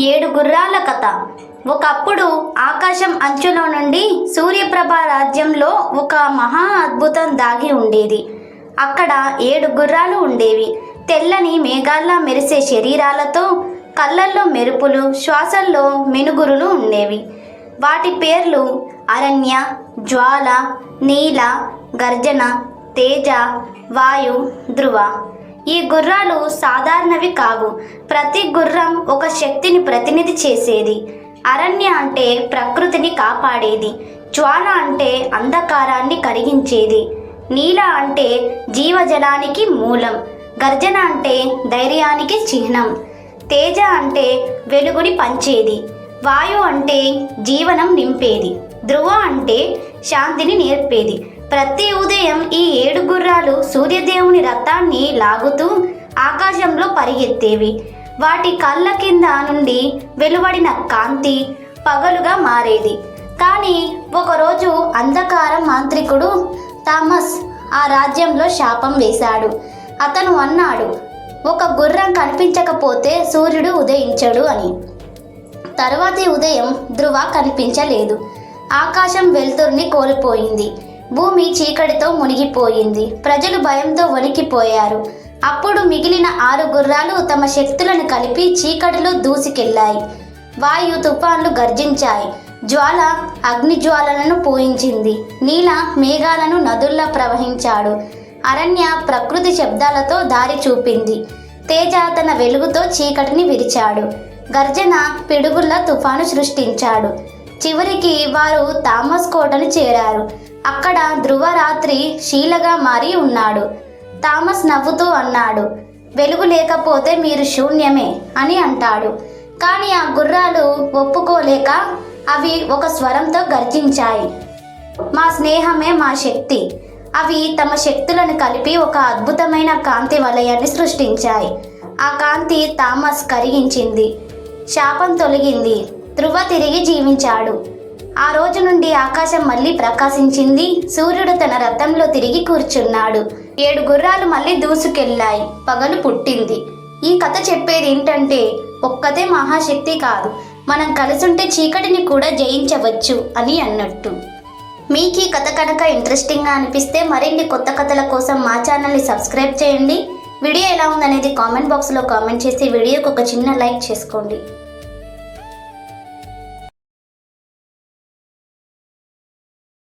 ఏడు గుర్రాల కథ. ఒకప్పుడు ఆకాశం అంచులో నుండి సూర్యప్రభ రాజ్యంలో ఒక మహా అద్భుతం దాగి ఉండేది. అక్కడ ఏడు గుర్రాలు ఉండేవి. తెల్లని మేఘాల్లా మెరిసే శరీరాలతో కళ్ళల్లో మెరుపులు శ్వాసల్లో మెనుగురులు ఉండేవి. వాటి పేర్లు అరణ్య జ్వాల నీల గర్జన తేజ వాయు ధ్రువ. ఈ గుర్రాలు సాధారణవి కావు. ప్రతి గుర్రం ఒక శక్తిని ప్రతినిధి చేసేది. అరణ్య అంటే ప్రకృతిని కాపాడేది. జ్వాల అంటే అంధకారాన్ని కరిగించేది. నీల అంటే జీవజలానికి మూలం. గర్జన అంటే ధైర్యానికి చిహ్నం. తేజ అంటే వెలుగుని పంచేది. వాయు అంటే జీవనం నింపేది. ధ్రువ అంటే శాంతిని నేర్పేది. ప్రతి ఉదయం ఈ ఏడు గుర్రాలు సూర్యదేవుని రథాన్ని లాగుతూ ఆకాశంలో పరిగెత్తేవి. వాటి కళ్ళ కింద నుండి వెలువడిన కాంతి పగలుగా మారేది. కానీ ఒకరోజు అంధకార మాంత్రికుడు థామస్ ఆ రాజ్యంలో శాపం వేశాడు. అతను అన్నాడు ఒక గుర్రం కనిపించకపోతే సూర్యుడు ఉదయించడు అని. తరువాతి ఉదయం ధృవ కనిపించలేదు. ఆకాశం వెలుతురుని కోల్పోయింది. భూమి చీకటితో మునిగిపోయింది. ప్రజలు భయంతో వణికిపోయారు. అప్పుడు మిగిలిన ఆరు గుర్రాలు తమ శక్తులను కలిపి చీకటిలో దూసుకెళ్ళాయి వాయు తుఫాన్లు గర్జించాయి. జ్వాల అగ్ని జ్వాలలను పూయించింది. నీల మేఘాలను నదుల్లా ప్రవహించాడు. అరణ్య ప్రకృతి శబ్దాలతో దారి చూపింది. తేజ తన వెలుగుతో చీకటిని విరిచాడు. గర్జన పిడుగుల తుఫాను సృష్టించాడు. చివరికి వారు థామస్ కోటను చేరారు. అక్కడ ధ్రువ రాత్రి శీలగా మారి ఉన్నాడు. థామస్ నవ్వుతూ అన్నాడు వెలుగు లేకపోతే మీరు శూన్యమే అని అంటాడు. కానీ ఆ గుర్రాలు ఒప్పుకోలేక అవి ఒక స్వరంతో గర్జించాయి. మా స్నేహమే మా శక్తి. అవి తమ శక్తులను కలిపి ఒక అద్భుతమైన కాంతి వలయాన్ని సృష్టించాయి. ఆ కాంతి థామస్ కరిగించింది. శాపం తొలగింది. ధ్రువ తిరిగి జీవించాడు. ఆ రోజు నుండి ఆకాశం మళ్ళీ ప్రకాశించింది. సూర్యుడు తన రథంలో తిరిగి కూర్చున్నాడు. ఏడు గుర్రాలు మళ్ళీ దూసుకెళ్ళాయి. పగలు పుట్టింది. ఈ కథ చెప్పేది ఏంటంటే ఒక్కతే మహాశక్తి కాదు. మనం కలిసుంటే చీకటిని కూడా జయించవచ్చు అని అన్నట్టు. మీకు ఈ కథ కనుక ఇంట్రెస్టింగ్గా అనిపిస్తే మరిన్ని కొత్త కథల కోసం మా ఛానల్ని సబ్స్క్రైబ్ చేయండి. వీడియో ఎలా ఉందనేది కామెంట్ బాక్స్లో కామెంట్ చేసి వీడియోకి ఒక చిన్న లైక్ చేసుకోండి.